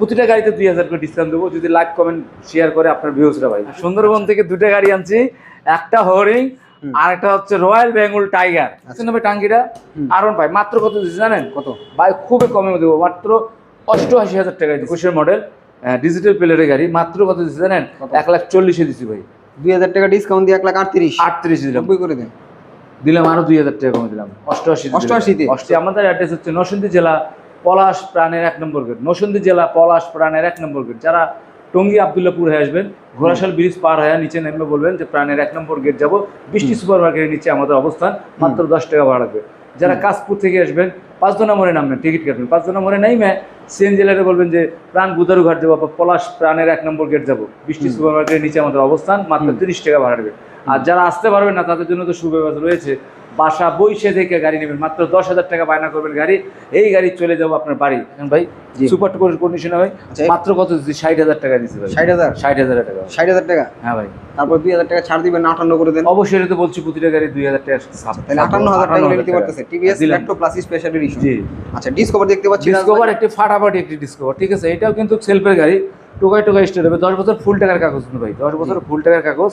প্রতিটা গাড়িতে দুই হাজার করে ডিসকাউন্ট দেবো। যদি লাইক কমেন্ট শেয়ার করে আপনার ভিউজরা ভাই। সুন্দরবন থেকে দুটো গাড়ি আনছি। একটা হরিং আর একটা হচ্ছে রয়্যাল বেঙ্গল টাইগার। নেবে টাঙ্গিটা হুম। আর ভাই মাত্র কত দিচ্ছি জানেন? কত? ভাই খুবই কমে দেবো মাত্র অষ্টআশি হাজার টাকা একুশের মডেল ডিজিটাল প্লেয়ারের গাড়ি মাত্র কত দিচ্ছি জানেন? এক লাখ চল্লিশে দিচ্ছি ভাই। দুই হাজার টাকা ডিসকাউন্ট দিয়ে এক লাখ আটত্রিশ। আটত্রিশ দিলাম। করে দেন। দিলাম আরও দুই হাজার টাকা কমে দিলাম। অষ্টআশি অষ্টআশিতে? অষ্টআশি আমাদের অ্যাড্রেস হচ্ছে নরসিংদী জেলা পলাশ প্রাণের এক নম্বর গেট নরসিংদী জেলা পলাশ প্রাণের এক নম্বর গেট যারা টঙ্গী আবদুল্লাপুর হয়ে আসবেন ঘোড়াশাল ব্রিজ পার হয়ে নিচে নেমে বলবেন যে প্রাণের এক নম্বর গেট যাব। বৃষ্টি সুপার মার্কেটের নিচে আমাদের অবস্থান মাত্র দশ টাকা ভাড়া লাগবে। যারা কাশপুর থেকে আসবেন পাঁচজনা মোড়ে নামবেন টিকিট কাটবেন। পাঁচজনা মোড়ে নাইমে সিএন জেলারে বলবেন যে প্রাণ বুদারু ঘাট যাব বা পলাশ প্রাণের এক নম্বর গেট যাব। বৃষ্টি সুপার মার্কেটের নিচে আমাদের অবস্থান মাত্র তিরিশ টাকা ভাড়া আর যারা আসতে পারবেন না তাদের জন্য তো সুব্যবস্থা রয়েছে। বাসা বইসে থেকে গাড়ি নেবেন। মাত্র দশ হাজার টাকা বায়না করবেন গাড়ি। এই গাড়ি চলে যাব আপনার বাড়ি। ভাই সুপার টুপার কন্ডিশন হয় আচ্ছা, মাত্র কত দিচ্ছি? ষাট হাজার টাকা দিচ্ছি ষাট হাজার? ষাট হাজার টাকা। ষাট হাজার টাকা? হ্যাঁ ভাই। তারপর দুই হাজার টাকা ছাড় দিবেন আটান্ন করে দেন। অবশ্যই এটা তো বলছি প্রতিটা গাড়ি দুই হাজার টাকা তাহলে আটান্ন হাজার টাকা নিতে পারতেছে টিভিএস দিলাম। প্লাস স্পেশাল এডিশন আচ্ছা ডিসকভার দেখতে পাচ্ছি ডিসকভার একটি ফাটাফাটি একটি ডিসকভার ঠিক আছে? এটাও কিন্তু সেলফের গাড়ি। টোকায় টোকায় স্টেট হবে দশ বছর ফুল টাকার কাগজ ভাই দশ বছর ফুল টাকার কাগজ।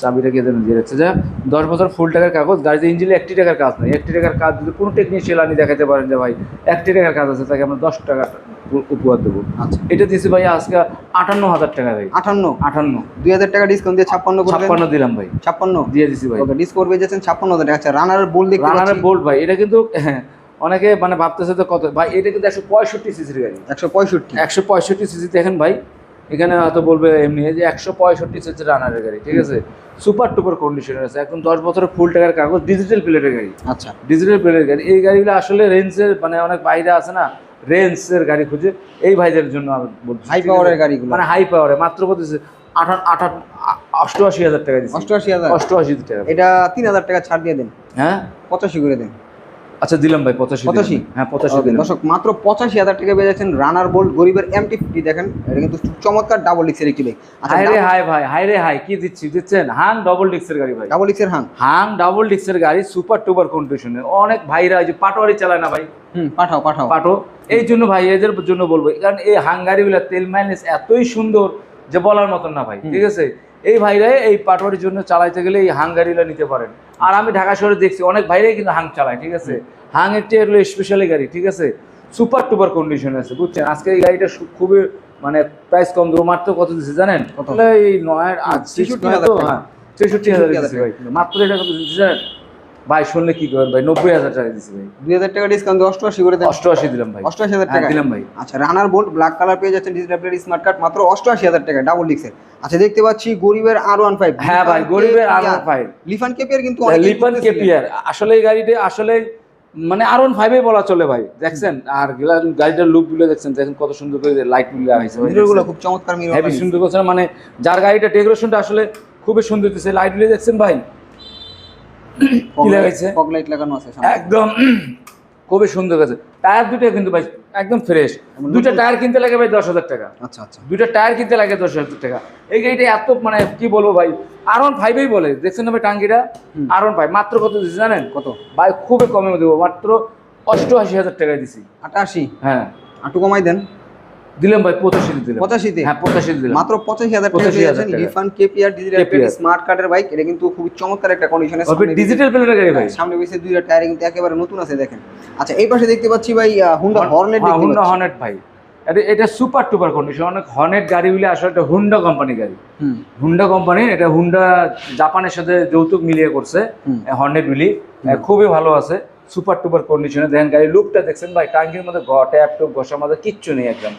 চাবিটা কে দিয়ে রাখছে যা দশ বছর ফুল টাকার কাগজ। গাড়িতে ইঞ্জিনে একটি টাকার কাজ নেই। একটি টাকার কাজ যদি কোনো টেকনিশিয়াল আনি দেখাতে পারেন যে ভাই একটি টাকার কাজ আছে তাকে আমরা দশ টাকা উপহার দেবো। আচ্ছা। এটা দিয়েছি ভাই আজকে আটান্ন হাজার টাকা ভাই। আটান্ন আটান্ন। দুই হাজার টাকা ডিসকাউন্ট দিয়ে ছাপ্পান্ন ছাপ্পান্ন দিলাম ভাই। ছাপ্পান্ন? দিয়ে দিছি ভাই। ওকে ডিসকভার পেয়ে যাচ্ছেন ছাপ্পান্ন হাজার টাকা। আচ্ছা রানার বোল দেখতে রানারে পাচ্ছি। বোল্ট ভাই এটা কিন্তু হ্যাঁ অনেকে মানে ভাবতেছে তো কত ভাই এটা কিন্তু একশো পঁয়ষট্টি সিসির গাড়ি। একশো পঁয়ষট্টি। একশো পঁয়ষট্টি সিসি দেখেন ভাই। এখানে হয়তো বলবে এমনি যে একশো পঁয়ষট্টি সিসি রানারের গাড়ি ঠিক আছে? সুপার টুপার কন্ডিশনের আছে। একদম দশ বছরের ফুল টাকার কাগজ ডিজিটাল প্লেটের গাড়ি। আচ্ছা। ডিজিটাল প্লেটের গাড়ি। এই গাড়িগুলো আসলে রেঞ্জের মানে অনেক বাইরে আছে না রেঞ্জের গাড়ি খুঁজে এই ভাইদের জন্য আমি বলছি হাই পাওয়ারের গাড়িগুলো। মানে হাই পাওয়ারে মাত্র কত আঠান আঠান অষ্টআশি হাজার টাকা দিচ্ছে অষ্টআশি হাজার। অষ্টআশি টাকা। এটা তিন হাজার টাকা ছাড় দিয়ে দেন। হ্যাঁ? পঁচাশি করে দেন। আচ্ছা দিলাম ভাই পঁচাশি। 85? হ্যাঁ পঁচাশি দর্শক মাত্র পঁচাশি হাজার টাকা পেয়ে যাচ্ছেন রানার বোল্ট গরিবের এমটি ফিফটি দেখেন এটা কিন্তু চমৎকার ডাবল ডিক্সের একটি বাইক আচ্ছা হাই রে হাই ভাই হাই রে হাই কি দিচ্ছি দিচ্ছেন? হাং ডবল ডিক্সের গাড়ি ভাই। ডাবল ডিক্সের হাং হাং ডাবল ডিক্সের গাড়ি সুপার টুপার কন্ডিশনে অনেক ভাইরা এই যে পাটোয়ারি চালায় না ভাই? হুম পাঠাও পাঠাও। পাটো এই জন্য ভাই এদের জন্য বলব কারণ এই হাং গাড়িগুলো তেল মাইলেজ এতই সুন্দর যে বলার মতন না ভাই ঠিক আছে? এই ভাইরা এই পাটোয়ারির জন্য চালাইতে গেলে এই হাঙ্গারিলা নিতে পারেন। আর আমি ঢাকা শহরে দেখছি অনেক ভাইরাই কিন্তু হাং চালায় ঠিক আছে? হাং একটি হলো স্পেশালি গাড়ি ঠিক আছে? সুপার টুপার কন্ডিশনে আছে বুঝছেন? আজকে এই গাড়িটা খুবই মানে প্রাইস কম দেবো মাত্র কত দিচ্ছে জানেন? এই নয় আর 63,000 তো হ্যাঁ ছেষট্টি হাজার 63,000 ভাই। মাত্র এটা কত দিচ্ছে জানেন? ভাই শুনলে কি করেন ভাই? নব্বই হাজার টাকা দিচ্ছি ভাই। দুই হাজার টাকা ডিসকাউন্ট অষ্টআশি করে দেন। অষ্টআশি দিলাম ভাই। অষ্টআশি হাজার হ্যাঁ, টাকা। দিলাম ভাই। আচ্ছা রানার বোল্ট ব্ল্যাক কালার পেয়ে যাচ্ছেন ডিজিটাল স্মার্ট কার্ড মাত্র অষ্টআশি হাজার টাকা ডাবল ডিক্সের আচ্ছা দেখতে পাচ্ছি গরিবের আর ওয়ান ফাইভ হ্যাঁ ভাই গরিবের আর ওয়ান ফাইভ লিফান কেপিয়ার কিন্তু লিফান বলতেছিলেন। কেপিয়ার আসলে এই গাড়িটা আসলে মানে আর ওয়ান ফাইভে বলা চলে ভাই। দেখছেন? আর গাড়িটার লুকগুলো দেখছেন? দেখেন কত সুন্দর করে লাইটগুলো হয়েছে মিররগুলো খুব চমৎকার মিরর হেভি সুন্দর করছে মানে যার গাড়িটা ডেকোরেশনটা আসলে খুবই সুন্দর দিচ্ছে লাইটগুলো দেখছেন ভাই? কি লাগাইছে? ফগ লাইট লাগানো আছে একদম খুবই সুন্দর আছে টায়ার দুটো কিন্তু ভাই একদম ফ্রেশ দুটো টায়ার কিনতে লাগে ভাই দশ হাজার টাকা। আচ্ছা আচ্ছা। দুইটা টায়ার কিনতে লাগে দশ হাজার টাকা। এই গাড়িটা এত মানে কি বলব ভাই আর ওয়ান ফাইভেই বলে দেখছেন না ভাই টাঙ্গিটা। আর ওয়ান ফাইভ মাত্র কত দিচ্ছি জানেন? কত? ভাই খুবই কমে দেবো মাত্র অষ্টআশি হাজার টাকায় দিছি। আটাশি? হ্যাঁ। আটু কমাই দেন। দিলাম ভাই পঁচাশি দিলাম। পঁচাশিতে হ্যাঁ পঁচাশি দিলাম। মাত্র পঁচাশি হাজার টাকা। 85,000 পেয়ে যাচ্ছেন টাকা। ডিজিটাল স্মার্ট কার্ডের বাইক এটা কিন্তু খুবই চমৎকার একটা কন্ডিশনে ডিজিটাল প্লেটের গাড়ি ভাই। সামনে বেশি দুইটা টায়ার কিন্তু একেবারে নতুন আছে দেখেন। আচ্ছা এই পাশে দেখতে পাচ্ছি ভাই হুন্ডা হর্নেট হ্যাঁ, হুন্ডা হর্নেট ভাই। এটা এটা সুপার টুপার কন্ডিশন অনেক হর্নেট গাড়িগুলি আসলে একটা হুন্ডা কোম্পানি গাড়ি। হুম। হুন্ডা কোম্পানি এটা হুন্ডা জাপানের সাথে যৌতুক মিলিয়ে করছে। হুম। হর্নেট গুলি খুবই ভালো আছে। সুপার টুপার কন্ডিশনে দেখেন গাড়ি লুকটা দেখছেন ভাই টাঙ্কির মধ্যে ঘ ট্যাপ টুপ ঘষার মধ্যে কিচ্ছু নেই একদম।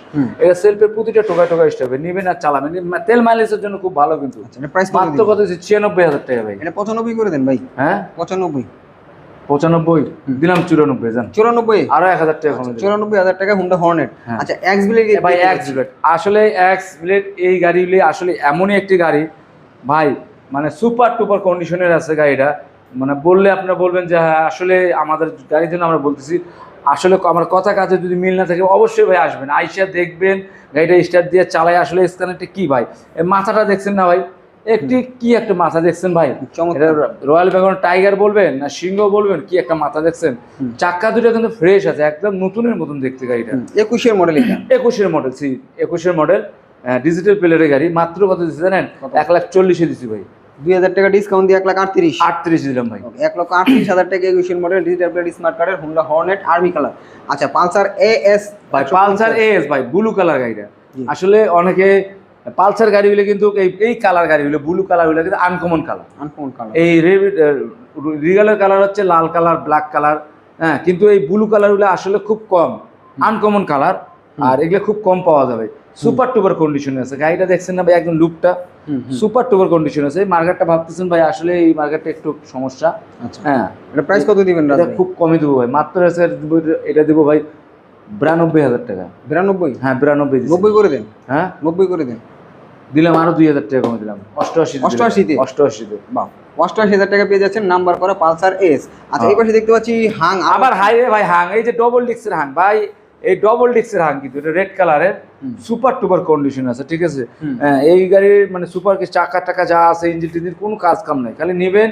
এটা সেলফের প্রতিটা টোকা টোকা স্টেপে নেবেন আর চালাবেন। তেল মাইলেজের জন্য খুব ভালো কিন্তু। আচ্ছা মাত্র কত ছিয়ানব্বই হাজার টাকা ভাই। এটা পঁচানব্বই করে দেন ভাই। হ্যাঁ? পঁচানব্বই। পঁচানব্বই? দিলাম চুরানব্বই জান। চুরানব্বই? আরও এক হাজার টাকা চুরানব্বই হাজার টাকা হুন্ডা হর্নেট হ্যাঁ। আচ্ছা এক্স বিলেট ভাই এক্স ব্লেড আসলে এক্স ব্লেড এই গাড়িগুলি আসলে এমনই একটি গাড়ি। ভাই মানে সুপার টুপার কন্ডিশনের আছে গাড়িটা। মানে বললে আপনারা বলবেন যে হ্যাঁ আসলে আমাদের গাড়ির জন্য আমরা বলতেছি আসলে আমার কথা কাজে যদি মিল না থাকে অবশ্যই ভাই আসবেন। আইসা দেখবেন গাড়িটা স্টার্ট দিয়ে চালায় আসলে স্ক্যানারটা কি ভাই? মাথাটা দেখছেন না ভাই? একটি কি একটা মাথা দেখছেন ভাই? রয়্যাল বেঙ্গল টাইগার বলবেন না সিংহ বলবেন কি একটা মাথা দেখছেন। চাক্কা দুটো কিন্তু ফ্রেশ আছে একদম নতুনের মতন দেখতে গাড়িটা। একুশের মডেল একুশের মডেল সি একুশের মডেল ডিজিটাল প্লেয়ারের গাড়ি মাত্র কত দিচ্ছি জানেন? এক লাখ চল্লিশে দিচ্ছি ভাই। দুই হাজার টাকা ডিসকাউন্ট দিয়ে এক লাখ আটত্রিশ। আটত্রিশ দিলাম ভাই। এক লক্ষ আটত্রিশ হাজার টাকা একুশের মডেল ডিজিটাল প্লেট স্মার্ট কার্ডের হোন্ডা হর্নেট আর্মি কালার আচ্ছা পালসার এ এস ভাই পালসার এস ভাই ব্লু কালার গাড়িটা। আসলে অনেকে পালসার কিন্তু এই এই কালার গাড়ি হলে ব্লু কিন্তু আনকমন কালার আনকমন কালার এই রিগালের কালার হচ্ছে লাল কালার ব্ল্যাক কালার হ্যাঁ কিন্তু এই ব্লু কালারগুলো আসলে খুব কম। আনকমন কালার আর এগুলো খুব কম পাওয়া যাবে। সুপার টুপার কন্ডিশনে আছে। গাড়িটা দেখছেন না ভাই? একদম লুকটা সুপার টুপার কন্ডিশন আছে। মার্কেটটা ভাবতেছেন ভাই আসলে এই মার্কেটটা একটু সমস্যা। আচ্ছা। হ্যাঁ। এটা প্রাইস কত দিবেন এটা খুব কমই দেবো ভাই। মাত্র এটা দেবো ভাই বিরানব্বই হাজার টাকা। বিরানব্বই? হ্যাঁ বিরানব্বই। নব্বই করে দেন? হ্যাঁ? নব্বই করে দেন? দিলাম আরও দুই হাজার টাকা কমে দিলাম। অষ্টআশি অষ্টআশিতে? অষ্টআশিতে। বাহ। অষ্টআশি হাজার টাকা পেয়ে যাচ্ছেন নাম্বার করা পালসার এস আচ্ছা এই হ্যাঁ। পাশে দেখতে পাচ্ছি হাং। আবার হাইওয়ে ভাই হাং। এই যে ডবল ডিক্সের হাং। ভাই এই ডবল ডিক্সের হাং কিন্তু এটা রেড কালারের। সুপার টুপার কন্ডিশন আছে ঠিক আছে? হ্যাঁ, এই গাড়ির মানে সুপার চাকা টাকা যা আছে ইঞ্জিন টিঞ্জিন কোনো কাজ কাম নাই। খালি নেবেন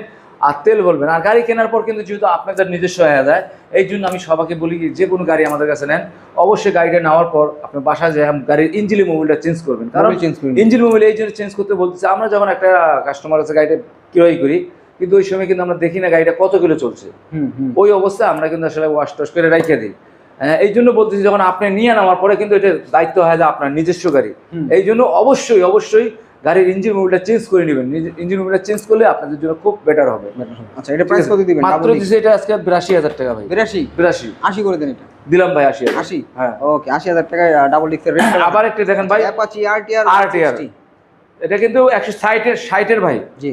আর তেল বলবেন। আর গাড়ি কেনার পর কিন্তু যেহেতু আপনাদের নিজস্ব হয়ে যায় এই জন্য আমি সবাইকে বলি যে কোনো গাড়ি আমাদের কাছে নেন। অবশ্যই গাড়িটা নেওয়ার পর আপনার বাসায় যায় গাড়ির ইঞ্জিন মোবিলটা চেঞ্জ করবেন। কারণ ইঞ্জিন মোবিল এই জন্য চেঞ্জ করতে বলতেছে আমরা যখন একটা কাস্টমার আছে গাড়িটা ক্রয় করি কিন্তু ওই সময় কিন্তু আমরা দেখি না গাড়িটা কত কিলো চলছে। ওই অবস্থায় আমরা কিন্তু আসলে ওয়াশ টস করে রেখে দিই। এই জন্য বলতেছি যখন আপনি নিয়ে নেওয়ার পরে কিন্তু এটা দায়িত্ব হয় যে আপনার নিজস্ব গাড়ি। এই জন্য অবশ্যই অবশ্যই গাড়ির ইঞ্জিন মোবিলটা চেঞ্জ করে নেবেন। ইঞ্জিন মোবিলটা চেঞ্জ করলে আপনাদের জন্য খুব বেটার হবে। আচ্ছা এটা প্রাইস কত দিবেন? মাত্র দিছে এটা আজকে বিরাশি হাজার টাকা ভাই। বিরাশি? বিরাশি। আশি করে দেন এটা। দিলাম ভাই আশি হাজার। আশি? হ্যাঁ। ওকে আশি হাজার টাকায় ডাবল ডিক্সের রেট আবার একটা দেখেন ভাই। অ্যাপাচি আরটিআর RTR এটা কিন্তু একশো ষাটের ষাটের ভাই। জি।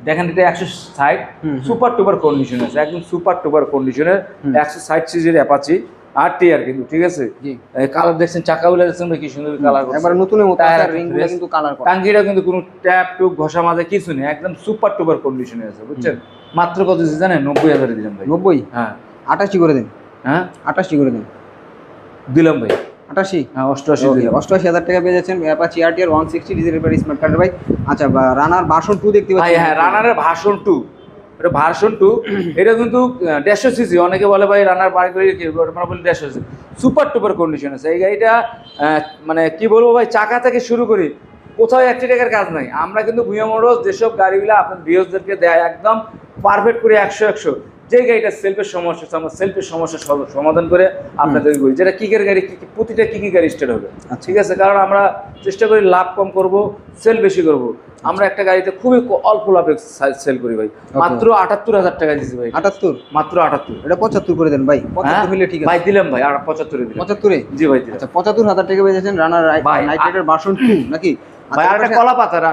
দেখেন এটা একশো ষাট। সুপার টুপার কন্ডিশন আছে একদম সুপার টুপার কন্ডিশনের। একশো ষাট সিজির অ্যাপাচি আর টিয়ার কিন্তু ঠিক আছে? কালার দেখছেন চাকাগুলো দেখছেন কি সুন্দর কালার একবার নতুনের মতো টায়ার রিংগুলো কিন্তু কালার করা। টাঙ্কিটা কিন্তু কোনো ট্যাপ টুপ ঘষা মাজা কিছু নেই একদম সুপার টুপার কন্ডিশনে আছে বুঝছেন? মাত্র কত দিচ্ছে জানেন? নব্বই হাজারে দিলাম ভাই। নব্বই? হ্যাঁ। আটাশি করে দেন। হ্যাঁ? আটাশি করে দেন। দিলাম ভাই। আটাশি? হ্যাঁ অষ্টআশি অষ্টআশি হাজার টাকা পেয়ে যাচ্ছেন Apache RTR one sixty diesel smart card ভাই। আচ্ছা রানার বাসন টু দেখতে পাচ্ছি হ্যাঁ রানারের ভার্সন টু এটা ভার্সন টু এটা কিন্তু দেড়শো সিসি অনেকে বলে ভাই রানার বাড়ি করে আমরা বলি দেড়শো সিসি সুপার টুপার কন্ডিশন আছে। এই গাড়িটা মানে কি বলব ভাই, চাকা থেকে শুরু করি, কোথাও একটি টাকার কাজ নাই। আমরা কিন্তু ভূয়া মোড়স যেসব গাড়িগুলো আপনার বিহসদেরকে দেয়, একদম পারফেক্ট করে একশো একশো। যে গাড়িটা সেলফের সমস্যা আছে আমরা সেলফের সমস্যা সমাধান করে আপনাদের বলি যেটা কিকের গাড়ি কি কি- প্রতিটা কি কি গাড়ি স্টার্ট হবে। আচ্ছা। ঠিক আছে? কারণ আমরা চেষ্টা করি লাভ কম করব সেল বেশি করব। আমরা একটা গাড়িতে খুবই অল্প লাভে সেল করি ভাই। মাত্র আটাত্তর হাজার টাকা দিচ্ছি ভাই। আটাত্তর? মাত্র আটাত্তর। এটা পঁচাত্তর করে দেন ভাই। হ্যাঁ? পঁচাত্তর হলে ঠিক আছে। ভাই দিলাম ভাই আর পঁচাত্তরে দিলাম। পঁচাত্তরে? জি ভাই দিলাম। আচ্ছা পঁচাত্তর হাজার টাকা পেয়ে যাচ্ছেন রানার ভাই, নাইট বাসন টু নাকি? কলা পাতার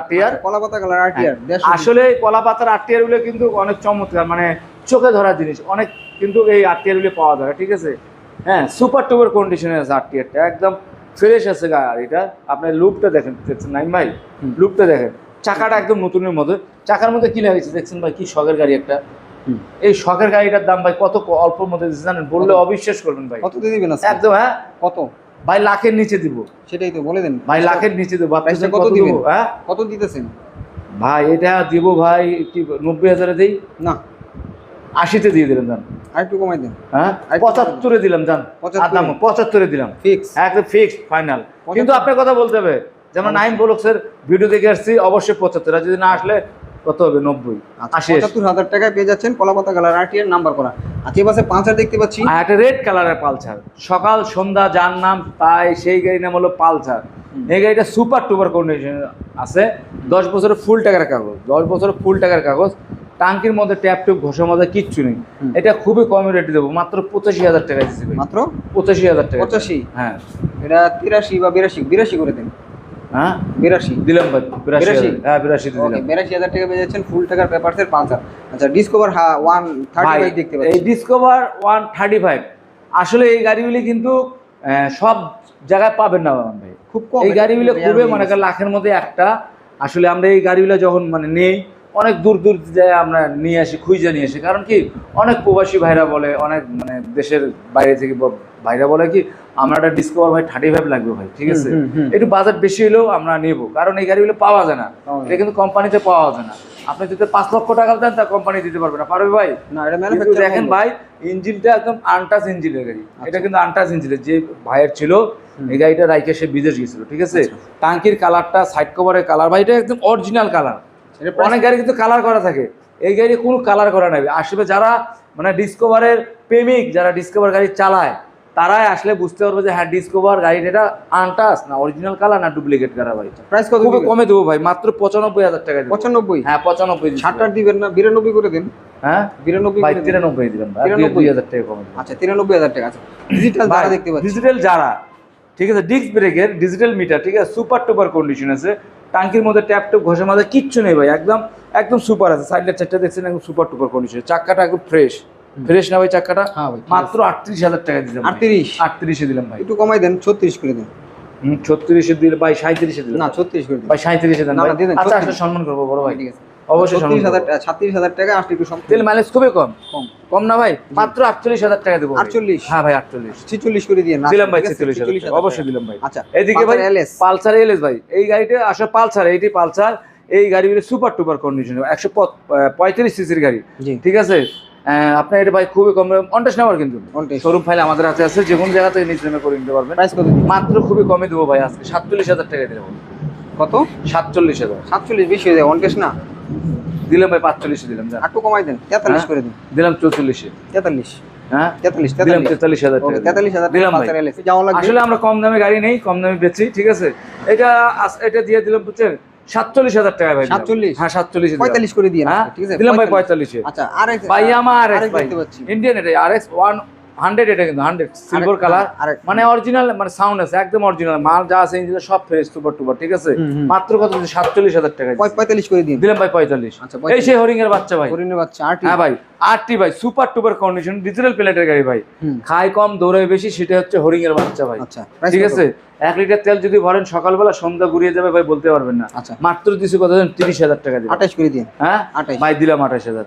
কলা পাতা কালার আরটিআর আসলে কলা পাতার আটিয়ারগুলো কিন্তু অনেক চমৎকার মানে চোখে ধরা জিনিস। অনেক কিন্তু এই আটিয়ারগুলো পাওয়া যায় ঠিক আছে? হ্যাঁ সুপার টুপার কন্ডিশনে আছে আটিয়ারটা একদম ফ্রেশ আছে গাড়িটা আপনার লুকটা দেখেন দেখছেন নাইম ভাই। লুকটা দেখেন। চাকাটা একদম নতুনের মতো। চাকার মধ্যে কি লাগিয়েছে দেখছেন ভাই? কি শখের গাড়ি একটা। এই শখের গাড়িটার দাম ভাই কত অল্পর মধ্যে জানেন? বললে অবিশ্বাস করবেন ভাই। কত দিয়ে দিবেন? একদম হ্যাঁ? কত? ভাই লাখের নিচে দিব। সেটাই তো বলে দেন। ভাই লাখের নিচে দেবো। কত দিব? হ্যাঁ? কত দিতেছেন? ভাই এটা দিব ভাই কি নব্বই হাজারে দিই। না। আশিতে দিয়ে দিলাম জান। আরেকটু কমাই দেন। হ্যাঁ? পঁচাত্তরে দিলাম জান। পঁচাত্তরে? দিলাম। ফিক্স। একদম ফিক্সড ফাইনাল। কিন্তু আপনার কথা বলতে হবে যেমন নাইম বলক্সের ভিডিও দেখে আসছি অবশ্যই পঁচাত্তর। আর যদি না আসলে কত হবে? নব্বই। আশি আচ্ছা, পঁচাত্তর হাজার টাকায় পেয়ে যাচ্ছেন কলা পাতা কালার আরটিআর নাম্বার করা। আজকে পাশে পাঁচার দেখতে পাচ্ছি। একটা রেড কালারের পালসার। সকাল সন্ধ্যা যার নাম তাই সেই গাড়ির নাম হলো পালসার। এই গাড়িটা সুপার টুপার কন্ডিশন আছে। দশ বছরের ফুল টাকার কাগজ। দশ বছরের ফুল টাকার কাগজ। টাঙ্কির মধ্যে ট্যাপ টুপ ঘষা মাজা কিচ্ছু নেই। এটা খুবই কম রেটে দেবো মাত্র পঁচাশি হাজার টাকা দিচ্ছি মাত্র? পঁচাশি হাজার টাকা। পঁচাশি? হ্যাঁ। এটা তিরাশি বা বিরাশি বিরাশি করে দেন। হ্যাঁ? বিরাশি। দিলাম ভাই বিরাশি। হ্যাঁ দিলাম। বিরাশি হাজার টাকা পেয়ে যাচ্ছেন ফুল টাকার পেপারসের পাঁচার আচ্ছা ডিসকভার ওয়ান থার্টি ফাইভ দেখতে এই ডিসকভার ওয়ান থার্টি ফাইভ আসলে এই গাড়িগুলি কিন্তু সব জায়গায় পাবেন না ভাই। খুব কম। এই গাড়িগুলো খুবই মনে লাখের মধ্যে একটা। আসলে আমরা এই গাড়িগুলো যখন মানে নেই অনেক দূর দূর যায় আমরা নিয়ে আসি খুঁজে নিয়ে আসি। কারণ কি অনেক প্রবাসী ভাইরা বলে অনেক মানে দেশের বাইরে থেকে ভাইরা বলে কি আমরা একটা ডিসকভার ভাই থার্টি ফাইভ লাগবে ভাই ঠিক আছে। একটু বাজেট বেশি হলেও আমরা নেব কারণ এই গাড়িগুলো পাওয়া যায় না। এটা কিন্তু কোম্পানিতে পাওয়া যায় না। আপনি যদি পাঁচ লক্ষ টাকা দেন তা কোম্পানি দিতে পারবে না। পারবে ভাই? দেখেন ভাই ইঞ্জিনটা একদম আনটাচ ইঞ্জিনের গাড়ি। এটা কিন্তু আনটাচ ইঞ্জিনের যে ভাইয়ের ছিল এই গাড়িটা রাইকে সে বিদেশ গেছিল ঠিক আছে? টাঙ্কির কালারটা সাইড কভারের কালার ভাই এটা একদম অরিজিনাল কালার অনেক গাড়ি কিন্তু কালার করা থাকে। এই গাড়ি কোনো কালার করা নাই। আসবে যারা মানে ডিসকভারের প্রেমিক যারা ডিসকভার গাড়ি চালায় তারাই আসলে বুঝতে পারবে যে হ্যাঁ ডিসকভার গাড়ি এটা আনটাস না অরিজিনাল কালার না ডুপ্লিকেট কালার ভাই। প্রাইস কত খুবই কমে দেবো ভাই মাত্র পঁচানব্বই হাজার টাকা দেবো। পঁচানব্বই? হ্যাঁ পঁচানব্বই ষাটটার দিবেন না বিরানব্বই করে দিন। হ্যাঁ? বিরানব্বই ভাই তিরানব্বই দিলাম তিরানব্বই? হাজার টাকা কমে আচ্ছা তিরানব্বই হাজার টাকা। ডিজিটাল যারা দেখতে পাচ্ছি ডিজিটাল যারা ঠিক আছে ডিস্ক ব্রেকের ডিজিটাল মিটার ঠিক আছে সুপার টুপার কন্ডিশন আছে। টাঙ্কির মধ্যে ট্যাপ টুপ ঘষে মাঝে কিচ্ছু নেই ভাই একদম একদম সুপার আছে। সাইড লাইট চারটা দেখছেন একদম সুপার টুপার কন্ডিশন চাকাটা একদম ফ্রেশ ফ্রেশ না ভাই চাক্কাটা? হ্যাঁ ভাই মাত্র আটত্রিশ হাজার টাকা দিলাম। আটত্রিশ? আটত্রিশে দিলাম ভাই। একটু কমাই দেন ছত্রিশ করে দিন। ছত্রিশে দিলে ভাই সাঁত্রিশে দিলাম। না ছত্রিশ করে দিন। ভাই সাঁত্রিশে দেন দেন, আচ্ছা সম্মান করব বড় ভাই। ঠিক আছে। অবশ্যই ছত্রিশ হাজার টাকা ছাত্রিশ হাজার টাকা আসলে একটু তেল মাইলেজ খুবই কম। কম। কম না ভাই? মাত্র আটচল্লিশ হাজার টাকা দেবো। আটচল্লিশ? হ্যাঁ ভাই আটচল্লিশ। ছিচল্লিশ করে দিয়ে দিলাম ভাই ঠিক আছে, ছেচল্লিশ হাজার 46 টাকা। হাজার অবশ্যই দিলাম ভাই। আচ্ছা এদিকে ভাই এলএস। পালসার এলএস ভাই। এই গাড়িটা আসলে পালসার এইটি পালসার। এই গাড়িগুলো সুপার টুপার কন্ডিশন একশো পঁয়ত্রিশ সিসির গাড়ি। ঠিক আছে? আপনার এটা ভাই খুবই কম অন্টাস নেওয়ার কিন্তু। শোরুম ফাইল আমাদের হাতে আছে। যে কোনো জায়গা থেকে নিজ নামে করে নিতে পারবেন। মাত্র খুবই কমে দেবো ভাই আজকে। সাতচল্লিশ হাজার টাকা দেবো। কত? সাতচল্লিশ হাজার। সাতচল্লিশ বেশি হয়ে যায় কন্টেস্ট না? দিলাম ভাই পাঁচচল্লিশে দিলাম একটু কমাই দেন তেতাল্লিশ হ্যাঁ? করে দিন। দিলাম চৌচল্লিশে। তেতাল্লিশ। হ্যাঁ? তেতাল্লিশ দিলাম তেতাল্লিশ। তেতাল্লিশ হাজার টাকা তেতাল্লিশ হাজার দিলাম আসলে আমরা কম দামে গাড়ি নেই কম দামে বেচি ঠিক আছে? এটা এটা দিয়ে দিলাম বুঝছেন সাতচল্লিশ হাজার টাকা ভাই। 47? হ্যাঁ সাতচল্লিশ পঁয়তাল্লিশ করে দিয়ে হ্যাঁ? ঠিক আছে? দিলাম ভাই পঁয়তাল্লিশে। আচ্ছা আর ভাই আমার ইন্ডিয়ান এটা আর এক্স ওয়ান হান্ড্রেড এটা কিন্তু হান্ড্রেড সিলভার কালার মানে অরিজিনাল মানে সাউন্ড আছে একদম অরিজিনাল মাল যা আছে ইঞ্জিন সব ফ্রেশ সুপার টুপার ঠিক আছে। মাত্র কত সাতচল্লিশ হাজার টাকা পঁয়তাল্লিশ করে দিন। দিলাম ভাই পঁয়তাল্লিশ। আচ্ছা এই সেই হরিং এর বাচ্চা ভাই। হরিণের বাচ্চা আরটি। হ্যাঁ ভাই আটটি ভাই সুপার টুপার কন্ডিশন ডিজিটাল প্লেটের গাড়ি ভাই। খায় কম দৌড়ায় বেশি সেটা হচ্ছে হরিং এর বাচ্চা ভাই। আচ্ছা ঠিক আছে? এক লিটার তেল যদি ভরেন সকালবেলা সন্ধ্যা ঘুরিয়ে যাবে ভাই বলতে পারবেন না। আচ্ছা। মাত্র দিছি কত তিরিশ হাজার টাকা দিলাম। আঠাশ করে দিন। হ্যাঁ? আঠাশ। ভাই দিলাম আঠাশ হাজার।